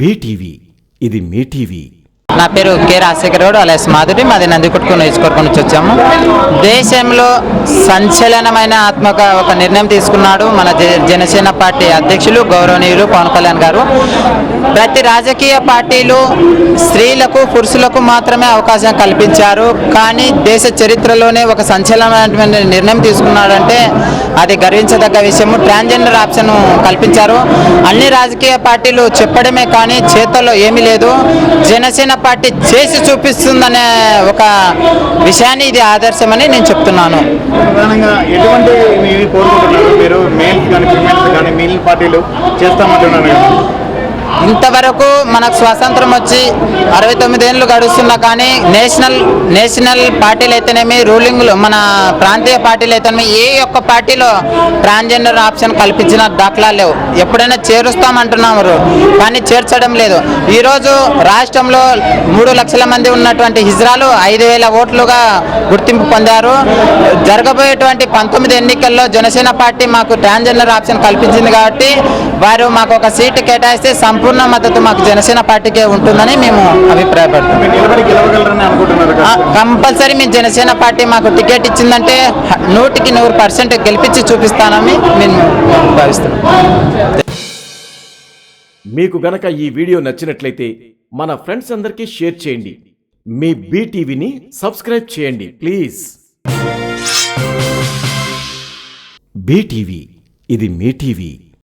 BTV ఇది మీ TV. నా పేరు కె రాజశేఖర్ గౌడ్ అలాస్ మాధురి మాది నందికొట్టుకుని నియోజకవర్గం వచ్చాము. దేశంలో సంచలనమైన ఆత్మక ఒక నిర్ణయం తీసుకున్నాడు మన జనసేన పార్టీ అధ్యక్షులు గౌరవనీయులు పవన్ కళ్యాణ్ గారు. ప్రతి రాజకీయ పార్టీలు స్త్రీలకు పురుషులకు మాత్రమే అవకాశం కల్పించారు. కానీ దేశ చరిత్రలోనే ఒక సంచలనమైన నిర్ణయం తీసుకున్నాడంటే అది గర్వించదగ్గ విషయము. ట్రాన్స్జెండర్ ఆప్షన్ కల్పించారు. అన్ని రాజకీయ పార్టీలు చెప్పడమే కానీ చేతల్లో ఏమీ లేదు. జనసేన పార్టీ చేసి చూపిస్తుందనే ఒక విషయాన్ని ఇది ఆదర్శమని నేను చెప్తున్నాను. ప్రధానంగా ఎటువంటి మీరు కోరుకుంటున్నారు? మీరు మేల్స్ కానీ ఫిమేల్స్ కానీ మిగిలిన పార్టీలు చేస్తామంటున్నారు. ఇంతవరకు మనకు స్వాతంత్రం వచ్చి అరవై తొమ్మిది ఏళ్ళు గడుస్తున్నా కానీ నేషనల్ నేషనల్ పార్టీలు అయితేనేమి రూలింగ్లు మన ప్రాంతీయ పార్టీలు అయితేనేమి ఏ ఒక్క పార్టీలో ట్రాన్స్జెండర్ ఆప్షన్ కల్పించిన దాఖలా లేవు. ఎప్పుడైనా చేరుస్తామంటున్నారు కానీ చేర్చడం లేదు. ఈరోజు రాష్ట్రంలో మూడు లక్షల మంది ఉన్నటువంటి హిజ్రాలు ఐదు వేల ఓట్లుగా గుర్తింపు పొందారు. జరగబోయేటువంటి పంతొమ్మిది ఎన్నికల్లో జనసేన పార్టీ మాకు ట్రాన్స్జెండర్ ఆప్షన్ కల్పించింది కాబట్టి వారు మాకు ఒక సీటు కేటాయిస్తే సంపూర్ణ మద్దతు మాకు జనసేన పార్టీకే ఉంటుందని మేము అభిప్రాయపడుతున్నాం. కంపల్సరీ మీ జనసేన పార్టీ మాకు టికెట్ ఇచ్చిందంటే నూటికి నూరు పర్సెంట్ గెలిపించి చూపిస్తానని మేము భావిస్తున్నాం. మీకు గనక ఈ వీడియో నచ్చినట్లయితే మన ఫ్రెండ్స్ అందరికీ షేర్ చేయండి. మీ బీటీవీని సబ్స్క్రైబ్ చేయండి ప్లీజ్. బీటీవీ ఇది మీ టీవీ.